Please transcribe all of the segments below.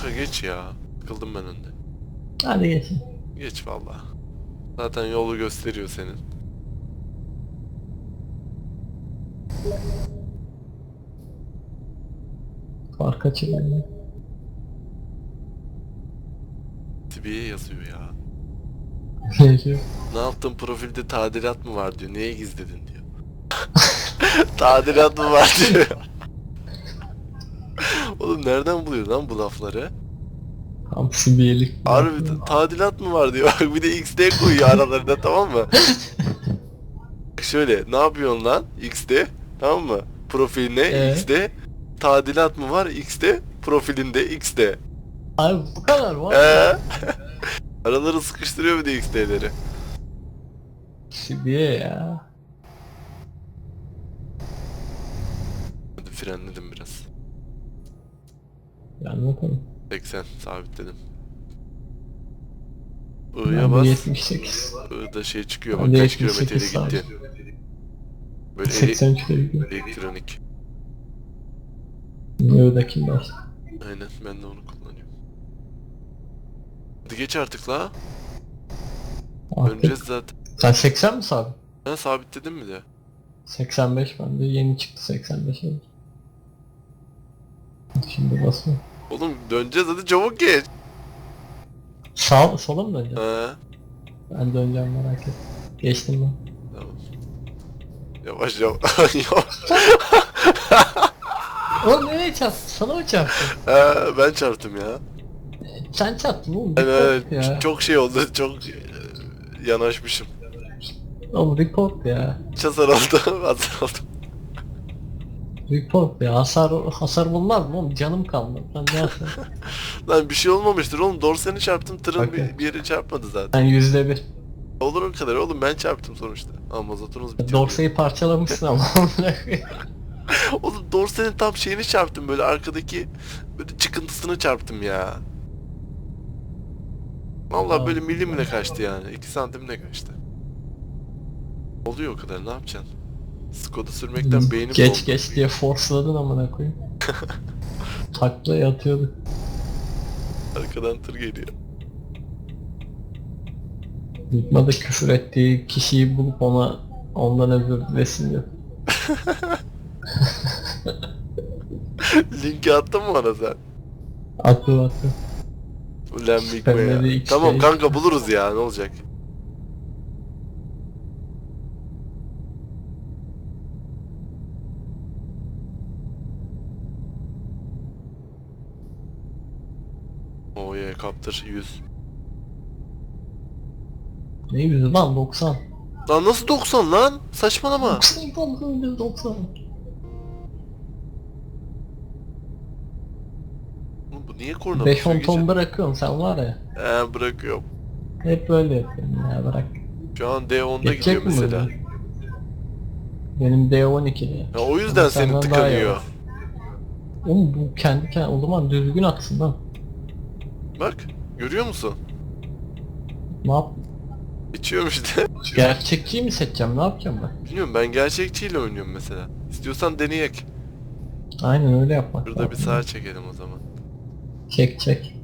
Kanka geç ya. Sıkıldım ben önde. Hadi geçin. Geç valla. Zaten yolu gösteriyor senin. Fark açılıyor. Tibiye yazıyor ya. Ne yaptın profilde tadilat mı var diyor. Niye gizledin diyor. tadilat mı var diyor. Oğlum nereden buluyor lan bu lafları? Hamsi birlik. Harbi ta- tadilat mı var diyor. Bak bir de XD koyuyor aralarında tamam mı? Şöyle ne yapıyorsun lan XD tamam mı? Profiline Ee? XD tadilat mı var XD profilinde XD. Abi bu kadar var. Ee? Araları sıkıştırıyor bir de XD'leri. Sibiye ya. Hadi frenledim. Yani bakalım. 80 sabitledim. I'ya bas. 78. I'da şey çıkıyor bak kaç 78 kilometreyle gitti. Böyle ele- 83 de gidiyor. elektronik. Neo'daki baş. Aynen ben de onu kullanıyorum. Hadi geç artık la. Öneceğiz zaten. Sen 80 mi sabit? Ben sabitledim mi de? 85 bende yeni çıktı 85 oldu. Şimdi basma. Oğlum döneceğiz hadi çabuk geç. Sağ, sola mı döneceğim? He. Ben döneceğim merak et. Geçtim ben. Yavaş yavaş. yavaş. O nereye çarptı? Sana mı çarptı? He, ben çarptım ya. Sen çarptın oğlum. Evet, Report ya. çok şey oldu. Çok e, yanaşmışım. Oğlum report ya. Hiç hasar oldu. oldu. Report ya. Hasar, hasar bulmaz mı oğlum? Canım kalmadı. Sen ne? Lan bir şey olmamıştır oğlum. Dorseni çarptım. Tırın Bak bir, ya. bir yere çarpmadı zaten. Ben yüzde bir. Olur o kadar oğlum ben çarptım sonuçta. Ama mazotunuz bitiyor. Dorseyi parçalamışsın ama. Oğlum dorsenin tam şeyini çarptım böyle arkadaki böyle çıkıntısını çarptım ya. Vallahi böyle milimle kaçtı yani. 2 santimle kaçtı. Oluyor o kadar ne yapacaksın? Skoda sürmekten beynim geç geç diye forceladın amına koyayım. Taklaya atıyordu. Arkadan tır geliyor. Yıkmada küfür ettiği kişiyi bulup ona ondan özür dilesin diyor. Linki attın mı bana sen? Attı attı. Ulan Mikme Pembeli ya. X Tamam değil. kanka buluruz ya ne olacak? Oye kaptır 100. Ne yüzü lan 90. Lan nasıl 90 lan? Saçmalama. 90 90 90. Oğlum bu niye korna 5-10 ton bırakıyorum sen var ya. He bırakıyorum. Hep böyle yapıyorum ya bırak. Şu an D10'da gidiyor Geçecek mi mesela. böyle? Benim D12'de. Ya o yüzden Ama seni senden daha tıkanıyor. yavaş. Oğlum bu kendi kendine o zaman düzgün atsın lan. Bak görüyor musun? Ne yap? İçiyorum işte. Gerçekçiyi mi seçeceğim ne yapacağım ben? Bilmiyorum ben gerçekçiyle oynuyorum mesela. İstiyorsan deneyek. Aynen öyle yapmak Burada bir lazım. sağa çekelim o zaman. Çek çek.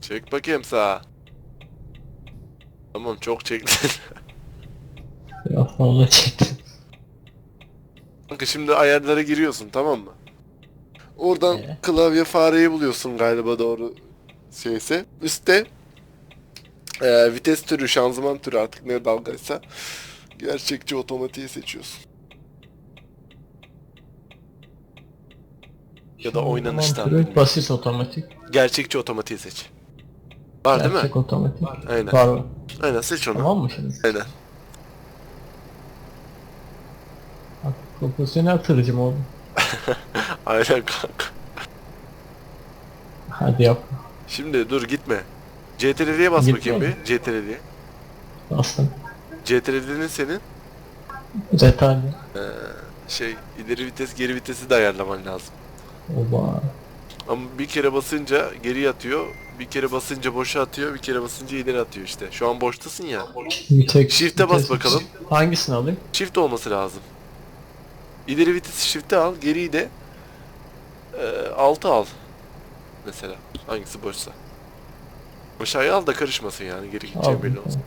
Çek bakayım sağa. Tamam çok çektin. Biraz fazla çektim. Kanka şimdi ayarlara giriyorsun tamam mı? Oradan Ee? klavye fareyi buluyorsun galiba doğru şeyse. Üste e, vites türü, şanzıman türü artık ne dalgaysa gerçekçi otomatiği seçiyorsun. Ya da oynanıştan. Mantığı bilmiyorum. Basit otomatik. Gerçekçi otomatiği seç. Var değil mi? Gerçek otomatik. Aynen. Var. Aynen seç onu. Tamam mı şimdi? Aynen. Bak, profesyonel tırcım oldum. Aynen kanka. Hadi yap. Şimdi dur gitme. CTRL'ye bas Gitme. bakayım bir. CTRL'ye. Bastım. CTRL'nin senin Retardi. şey ileri vites geri vitesi de ayarlaman lazım. Oba. Ama bir kere basınca geri atıyor. Bir kere basınca boşa atıyor. Bir kere basınca ileri atıyor işte. Şu an boştasın ya. Bir tek Shift'e bas bakalım. Hangisini alayım? Shift olması lazım. İleri vitesi shift'e al. Geriyi de e, 6 al. Mesela. Hangisi boşsa. Aşağıya al da karışmasın yani. Geri gideceği belli olsun.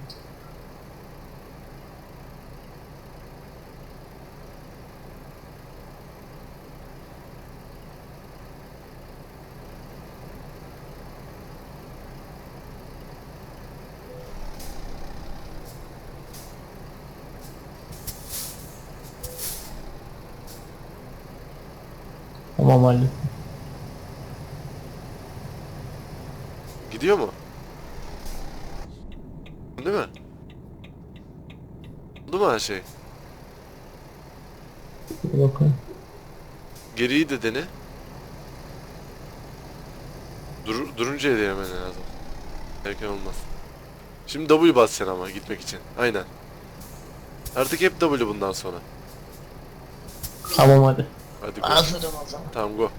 Tamam. Hallettim. Gidiyor mu? Değil mi? Oldu mu her şey? Bir bakalım. Geriyi de dene. Dur, durunca denemen lazım. Erken olmaz. Şimdi W basacaksın ama gitmek için. Aynen. Artık hep W bundan sonra. Tamam hadi. Hadi go. Hazırım o zaman. Tamam go.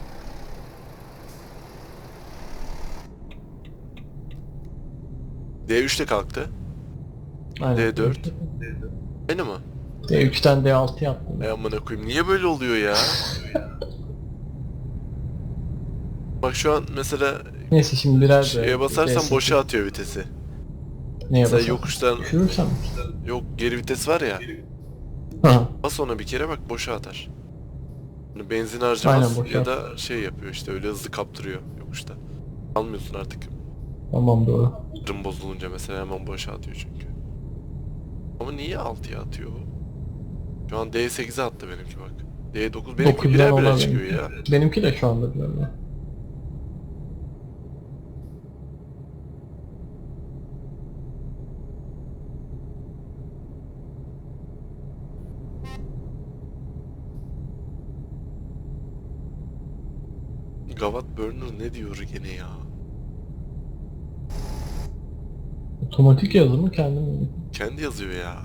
D3 de kalktı. Aynen. D4. Aynı mı? D3'ten D6 yaptım. Ey amına koyayım niye böyle oluyor ya? Bak şu an mesela Neyse şimdi birer şeye basarsan boşa atıyor vitesi. Neye Mesela basarım? yokuştan Düşürürsem. yok geri vites var ya. Ha. Bas ona bir kere bak boşa atar. Hani benzin harcamaz Aynen, ya da şey yapıyor işte öyle hızlı kaptırıyor yokuşta. Almıyorsun artık. Tamam doğru. Rım bozulunca mesela hemen boşa atıyor çünkü. Ama niye 6'ya atıyor bu? Şu an D8'e attı benimki bak. D9 benimki Dokuzdan birer birer ona çıkıyor benimki. ya. Benimki de şu anda böyle. Gavat Burner ne diyor gene ya? Otomatik yazımı kendim yapıyorum. Kendi yazıyor ya.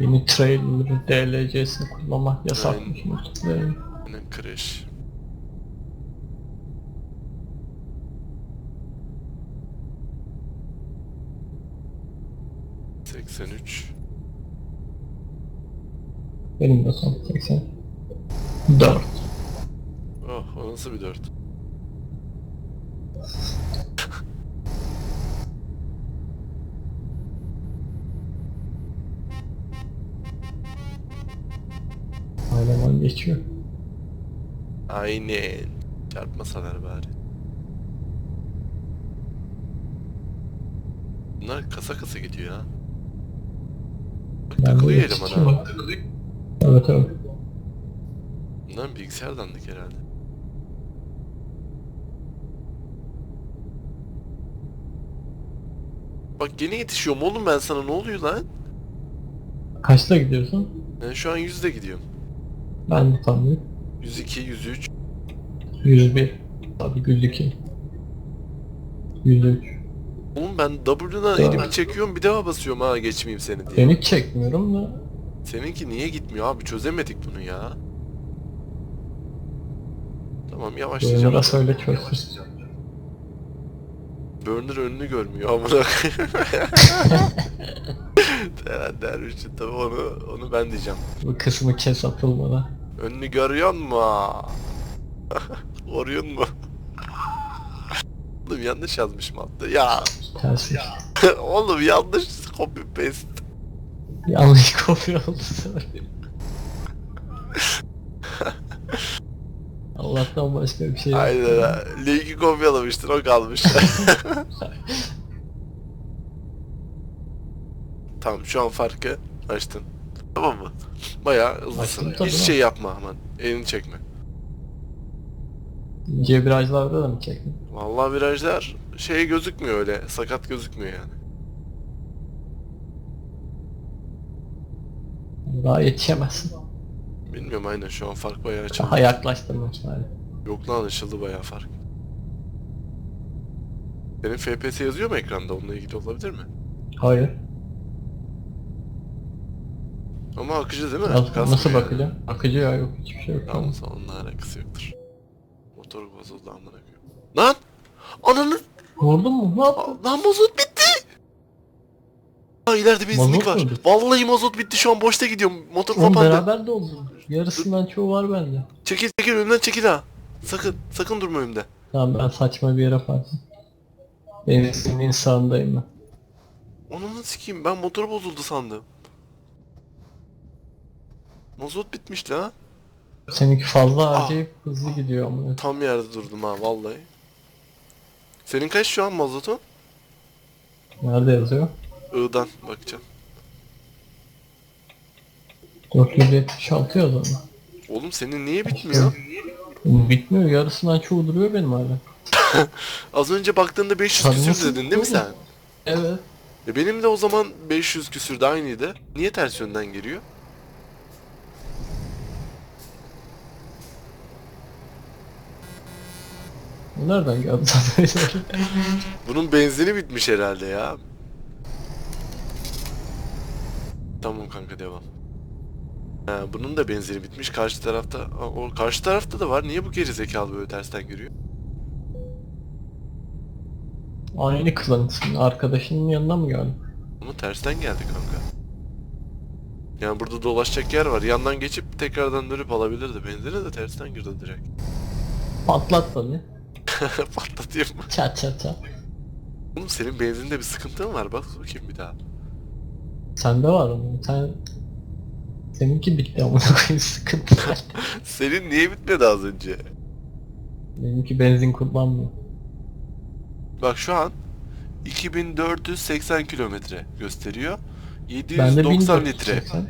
Yeni trailer DLC'sini kullanmak yasakmış muhtemelen. Aynen crash. Seksen üç. Benim de son 80. 4. Oh o nasıl bir dört? Aynen geçiyor. Aynen. Çarpmasalar bari. Bunlar kasa kasa gidiyor ha. Takılıyor yetişiyorum. eleman ha. Evet evet. Bunlar bilgisayardandık herhalde. Bak gene yetişiyorum oğlum ben sana ne oluyor lan? Kaçta gidiyorsun? Ben şu an 100'de gidiyorum. Ben de tam bir. 102, 103. 101. Tabii 102. 103. Oğlum ben W'dan Tamam. elimi çekiyorum bir daha basıyorum ha geçmeyeyim seni diye. Ben hiç çekmiyorum da. Seninki niye gitmiyor abi çözemedik bunu ya. Tamam yavaşlayacağım. Buraya söyle çözsün. Burner önünü görmüyor amına koyayım. Der, dervişçi tabii onu onu ben diyeceğim. Bu kısmı kes atılmadan. Önünü görüyor mu? Oruyun mu? Oğlum yanlış yazmışım altta. Ya Tersi. oğlum yanlış copy paste. Yanlış kopya oldu söyleyeyim. Allah'tan başka bir şey yok. Aynen ha. Linki kopyalamıştır o kalmış. tamam şu an farkı açtın. Tamam mı? Bayağı hızlısın. Açtım tabii Hiç lan. şey yapma aman. Elini çekme. İnce virajlarda da mı çektin? Vallahi virajlar şey gözükmüyor öyle. Sakat gözükmüyor yani. Daha yetişemezsin. Bilmiyorum aynen şu an fark bayağı açıldı. Daha yaklaştırmak lazım. Yok lan anlaşıldı bayağı fark. Senin FPS yazıyor mu ekranda? Onunla ilgili olabilir mi? Hayır. Ama akıcı değil mi? Nasıl, Kasmıyor nasıl yani. bakacağım? Akıcı ya yok hiçbir şey yok. Tamam onunla alakası yoktur. Motor bozuldu amına koyayım. Lan! Ananı! Vurdun mu? Ne yaptın? Lan mazot bitti! Aa ileride benzinlik Mazot var. mu bitti? Vallahi mazot bitti şu an boşta gidiyorum. Motor Oğlum kapandı. beraber doldurduk. Yarısından çoğu var bende. Çekil çekil önümden çekil ha. Sakın sakın durma önümde. Tamam ben saçma bir yere parkım. Denizli'nin sağındayım ben. Onu sikeyim ben motor bozuldu sandım. Mazot bitmiş la. Seninki fazla Ah. harcayıp hızlı gidiyor ama. Tam yerde durdum ha vallahi. Senin kaç şu an mazotun? Nerede yazıyor? I'dan bakacağım. 476 yazıyor ama. Oğlum senin niye bitmiyor? Bitmiyor yarısından çoğu duruyor benim hala. Az önce baktığında 500 Tabii küsür nasıl dedin değil mi sen? Evet. E benim de o zaman 500 küsürde aynıydı. Niye ters yönden geliyor? Nereden geldi zaten? Bunun benzini bitmiş herhalde ya. Tamam kanka devam. Ha, bunun da benzini bitmiş. Karşı tarafta Aa, o karşı tarafta da var. Niye bu geri zekalı böyle tersten görüyor? Aynı klanın. Arkadaşının yanına mı geldi? Ama tersten geldi kanka. Yani burada dolaşacak yer var. Yandan geçip tekrardan dönüp alabilirdi. Benzini de tersten girdi direkt. Patlat tabii. Patlatayım mı? Çat çat çat. Oğlum senin benzinde bir sıkıntın var. Bak bakayım bir daha. Sende var onun. Sen... Seninki bitti amına koyayım sıkıntı. Senin niye bitmedi az önce? Benimki benzin kullanmıyor. Bak şu an 2480 kilometre gösteriyor. Bende 790 litre. 1480.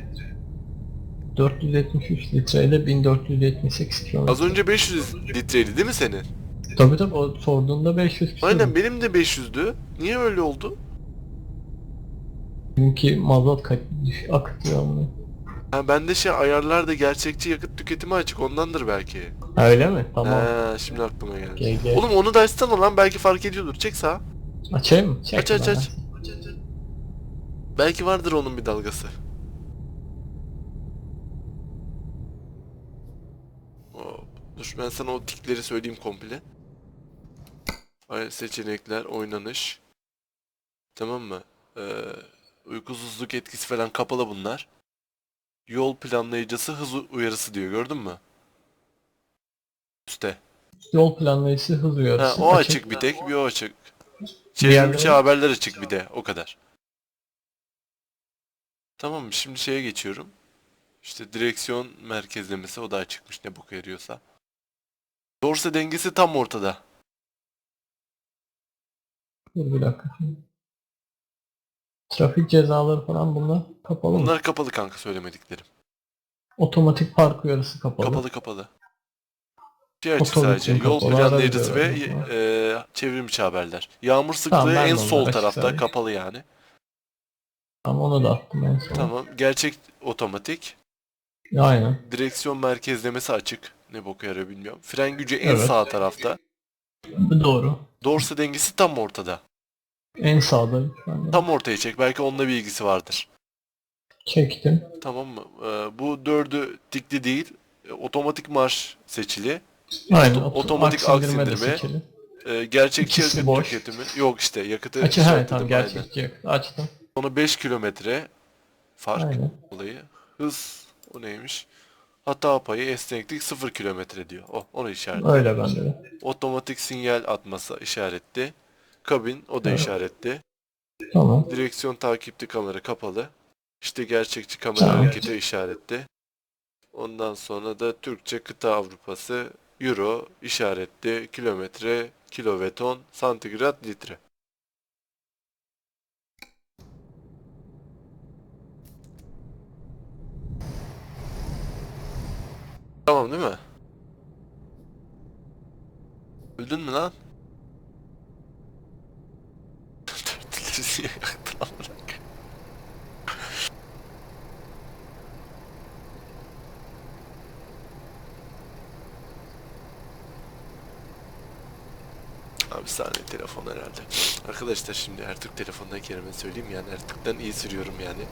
473 litreyle 1478 kilometre. Az önce 500 litreydi değil mi senin? Tabii tabii o sorduğunda 500 küsur. Aynen benim de 500'dü. Niye öyle oldu? Benimki mazot kaç akıtıyor onu. Ha bende şey ayarlarda gerçekçi yakıt tüketimi açık ondandır belki. Ha, öyle mi? Tamam. Ha şimdi aklıma geldi. GG. Oğlum onu da açsana lan belki fark ediyordur. Çek sağa. Açayım mı? Çek Aç aç aç. Belki vardır onun bir dalgası. Hop. Dur ben sana o tikleri söyleyeyim komple. Ay, seçenekler, oynanış. Tamam mı? Ee, uykusuzluk etkisi falan kapalı bunlar. Yol planlayıcısı hız uyarısı diyor gördün mü? Üste. Yol planlayıcısı hız Ha, uyarısı. o açık bir tek bir o açık. Çevrim Diğerleri- içi haberler açık bir de o kadar. Tamam şimdi şeye geçiyorum. İşte direksiyon merkezlemesi o da açıkmış ne boku yarıyorsa. Dorse dengesi tam ortada. Dur bir dakika. Trafik cezaları falan bunlar kapalı mı? Bunlar kapalı kanka söylemediklerim. Otomatik park uyarısı kapalı. Kapalı kapalı. Şey açık Otobüsün sadece. Yol kapalı, planlayıcısı ve diyorum. e, çevrim içi haberler. Yağmur sıklığı Tamam, ben en sol açık tarafta sadece. kapalı yani. Tamam onu da attım en son. Tamam. Gerçek otomatik. Aynen. Direksiyon merkezlemesi açık. Ne boku yarıyor bilmiyorum. Fren gücü en Evet. sağ tarafta. Doğru. Dorse dengesi tam ortada. En sağda şu anda. Tam ortaya çek. Belki onunla bir ilgisi vardır. Çektim. Tamam mı? Ee, bu dördü dikli değil. E, otomatik marş seçili. Aynen. Oto- oto- otomatik aks indirme de aksindirme. seçili. Ee, gerçekçi İkisi yakıt boş. tüketimi. Yok işte yakıtı Açı he tamam aynen. gerçekçi yakıt. Açtım. Sonra 5 kilometre fark Aynen. olayı. Hız o neymiş? Hata payı esneklik 0 kilometre diyor. O onu işaretli. Öyle bende de. Otomatik sinyal atması işaretli. Kabin o da Evet. işaretli. Tamam. Direksiyon takipli kamera kapalı. İşte gerçekçi kamera Tamam. hareketi işaretli. Ondan sonra da Türkçe kıta Avrupası, Euro işaretli, kilometre, kilo ve ton, santigrat, litre. Tamam değil mi? Öldün mü lan? Bir saniye telefon herhalde. Arkadaşlar şimdi Ertürk telefonuna kelime söyleyeyim yani Ertürk'ten iyi sürüyorum yani.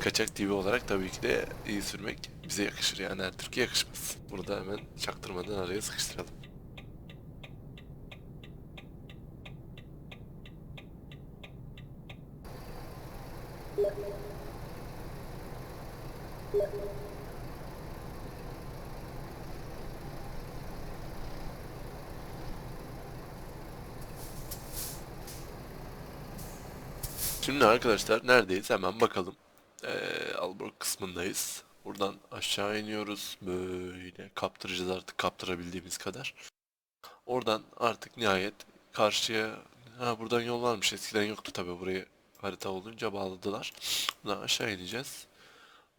Kaçak TV olarak tabii ki de iyi sürmek bize yakışır yani Ertürk'e yakışmaz. Bunu da hemen çaktırmadan araya sıkıştıralım. Şimdi arkadaşlar neredeyiz hemen bakalım. Ee, Alborg kısmındayız. Buradan aşağı iniyoruz. Böyle kaptıracağız artık kaptırabildiğimiz kadar. Oradan artık nihayet karşıya... Ha buradan yol varmış. Eskiden yoktu tabi burayı harita olunca bağladılar. Buradan aşağı ineceğiz.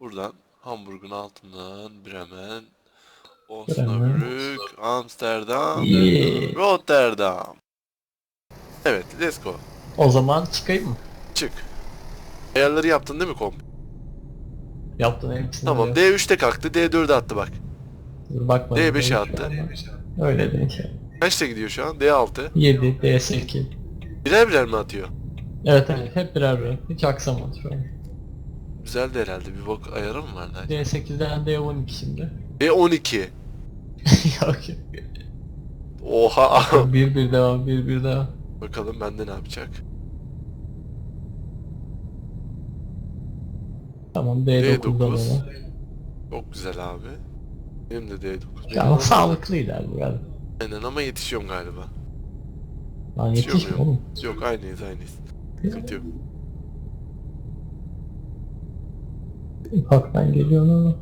Buradan Hamburg'un altından Bremen, Osnabrück, Amsterdam, Yeah. Rotterdam. Evet, let's go. O zaman çıkayım mı? Çık. Ayarları yaptın değil mi komp? Yaptın hepsini. Tamam de. D3'te kalktı D4'e attı bak. Dur bakmadım. D5'e D3 attı. Öyle denk. Kaçta gidiyor şu an? D6. 7, D8. Birer birer mi atıyor? Evet evet hep birer birer. Hiç aksamadı şu an. Güzeldi herhalde bir bok ayarı mı vardı? acaba? D8'den D12 şimdi. D12. Yok yok. Oha. bir bir devam bir bir devam. Bakalım bende ne yapacak? Tamam D9'dan D9. ona. Çok güzel abi. Benim de D9. Benim Ya ama de- sağlıklı ilerliyor yani. Aynen ama yetişiyorum galiba. Lan Yetişiyor yetiş muyum? oğlum. Yok aynıyız aynıyız. Sıkıntı yok. Ufaktan geliyor ama.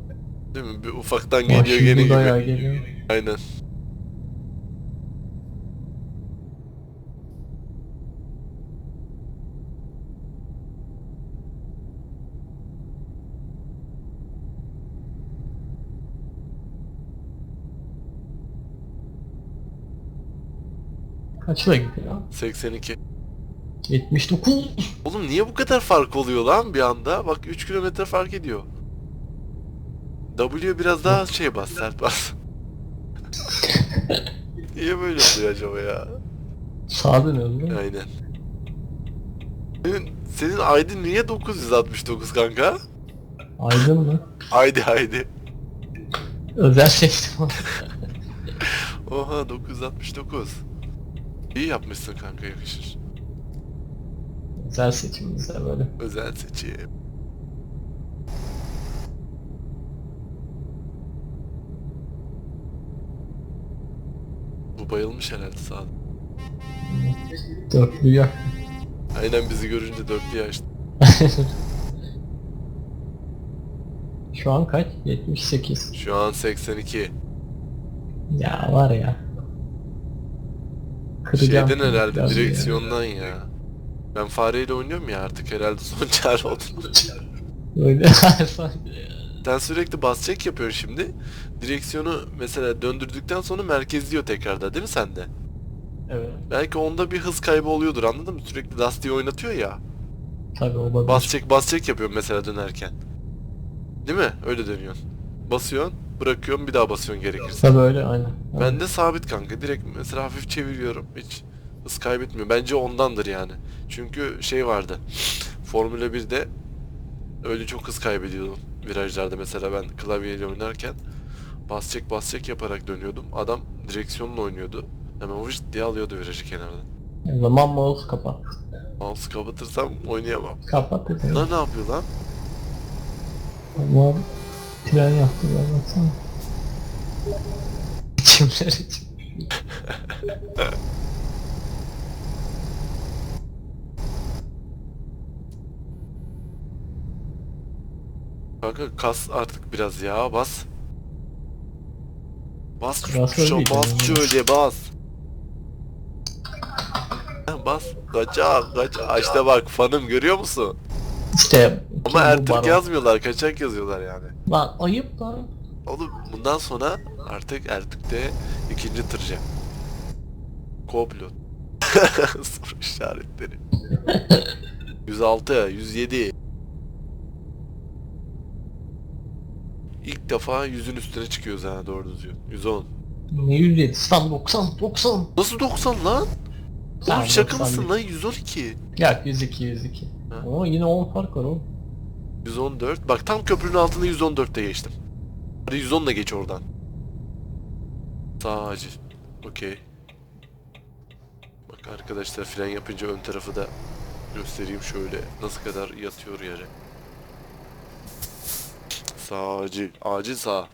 Değil mi? Bir ufaktan Geliyor, geliyor gene gibi. geliyor. Aynen. Kaçla gidiyor? 82. 79. Oğlum niye bu kadar fark oluyor lan bir anda? Bak 3 kilometre fark ediyor. W biraz daha şey bas, sert bas. niye böyle oluyor acaba ya? Sağa dönüyoruz değil mi? Aynen. Senin, senin ID niye 969 kanka? Aydın mı? Haydi haydi. Özel seçtim. Oha 969. İyi yapmışsın kanka yakışır. Özel seçimimizde böyle. Özel seçim. Bu bayılmış herhalde sağ. Dörtlüyü yak. Aynen bizi görünce dörtlüyü açtı. Şu an kaç? 78. Şu an 82. Ya var ya. Kıracağım Şeyden herhalde biraz ya. direksiyondan ya. Ben fareyle oynuyorum ya artık herhalde son çare. Böyle Sen sürekli bas çek yapıyorsun şimdi. Direksiyonu mesela döndürdükten sonra merkezliyor tekrarda değil mi sende? Evet. Belki onda bir hız kaybı oluyordur anladın mı? Sürekli lastiği oynatıyor ya. Tabii olabilir. Bas çek bas çek yapıyorum mesela dönerken. Değil mi? Öyle dönüyorsun. Basıyorsun, bırakıyorsun bir daha basıyorsun gerekirse. Tabii öyle aynen. Ben de sabit kanka. Direkt mesela hafif çeviriyorum. Hiç hız kaybetmiyor. Bence ondandır yani. Çünkü şey vardı. Formula 1'de öyle çok hız kaybediyordum. Virajlarda mesela ben klavyeyle oynarken bas çek bas çek yaparak dönüyordum. Adam direksiyonla oynuyordu. Hemen vış diye alıyordu virajı kenardan. O zaman mouse kapat. Mouse kapatırsam oynayamam. Kapat. Lan ne yapıyor lan? Ama tren yaptılar baksana. İçimler için. Kanka kas artık biraz ya bas. Bas şu Biraz tuşa öyleydi bas yani. şöyle bas. Ha, bas. Kaçak kaçak. İşte bak fanım görüyor musun? İşte Ama Ertürk yazmıyorlar kaçak yazıyorlar yani. Lan ayıp lan. Oğlum bundan sonra artık Ertürk'te ikinci tırcı. Kopilot. Soru işaretleri. 106, 107. İlk defa yüzün üstüne çıkıyoruz ha doğru düzgün. 110. Ne 107? Lan 90 90. Nasıl 90 lan? Oğlum şaka 91. mısın lan 112? Yok 102 102. Ama yine 10 fark var oğlum. 114. Bak tam köprünün altında 114'te geçtim. Hadi 110 da geç oradan. Sağ acil. Okey. Bak arkadaşlar fren yapınca ön tarafı da göstereyim şöyle. Nasıl kadar yatıyor yere. Sağ acil. Acil sağ.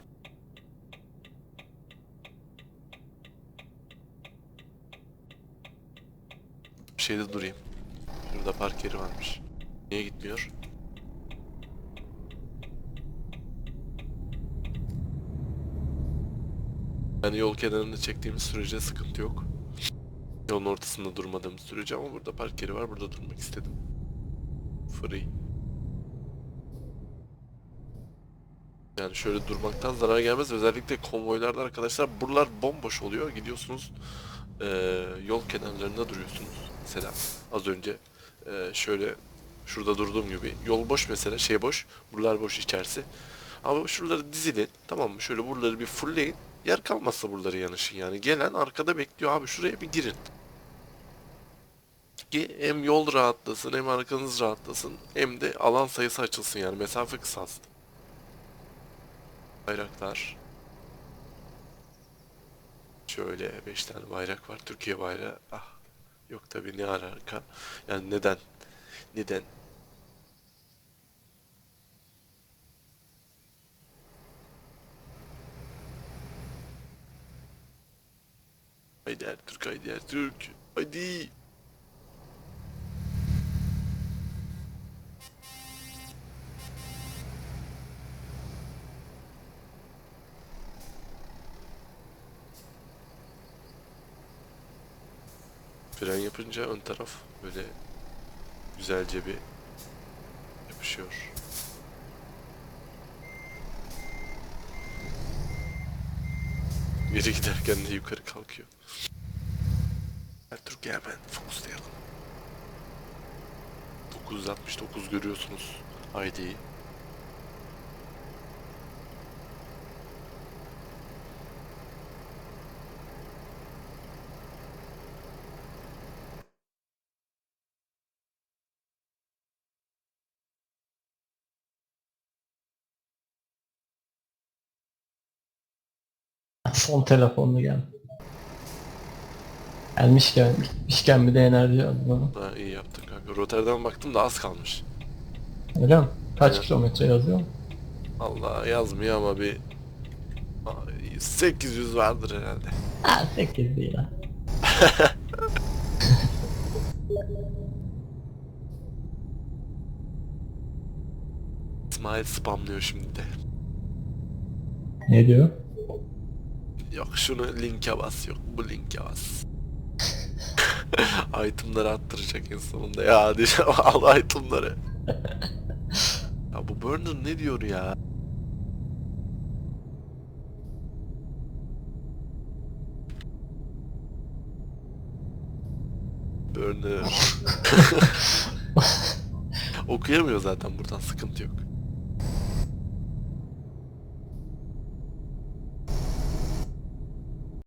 Bir şeyde durayım. Şurada park yeri varmış. Niye gitmiyor? Yani yol kenarında çektiğimiz sürece sıkıntı yok. Yolun ortasında durmadığımız sürece ama burada park yeri var. Burada durmak istedim. Free. Yani şöyle durmaktan zarar gelmez. Özellikle konvoylarda arkadaşlar buralar bomboş oluyor. Gidiyorsunuz eee, yol kenarlarında duruyorsunuz. Mesela az önce eee, şöyle şurada durduğum gibi yol boş mesela şey boş. Buralar boş içerisi. Ama şuraları dizilin tamam mı? Şöyle buraları bir fullleyin. Yer kalmazsa buraları yanışın yani. Gelen arkada bekliyor abi şuraya bir girin. Ki hem yol rahatlasın hem arkanız rahatlasın hem de alan sayısı açılsın yani mesafe kısalsın. Bayraklar. Şöyle 5 tane bayrak var. Türkiye bayrağı. Ah. Yok tabi ne alaka. Yani neden? Neden? Haydi Ertürk, haydi Ertürk. Haydi. Fren yapınca ön taraf böyle güzelce bir yapışıyor. Geri giderken de yukarı kalkıyor. Ertuğrul hemen fokuslayalım. 969 görüyorsunuz ID'yi. Son telefonla gel. Gelmişken, gitmişken bir de enerji aldım bana. Ha iyi yaptın kanka. Rotterdam'a baktım da az kalmış. Öyle mi? Kaç Evet. kilometre yazıyor? Allah yazmıyor ama bir Ay, 800 vardır herhalde. Ha 8 değil ha. İsmail spamlıyor şimdi de. Ne diyor? Yok şunu linke bas yok bu linke bas. itemları attıracak en sonunda ya hadi al itemları. ya bu burner ne diyor ya? Burner. Okuyamıyor zaten buradan sıkıntı yok.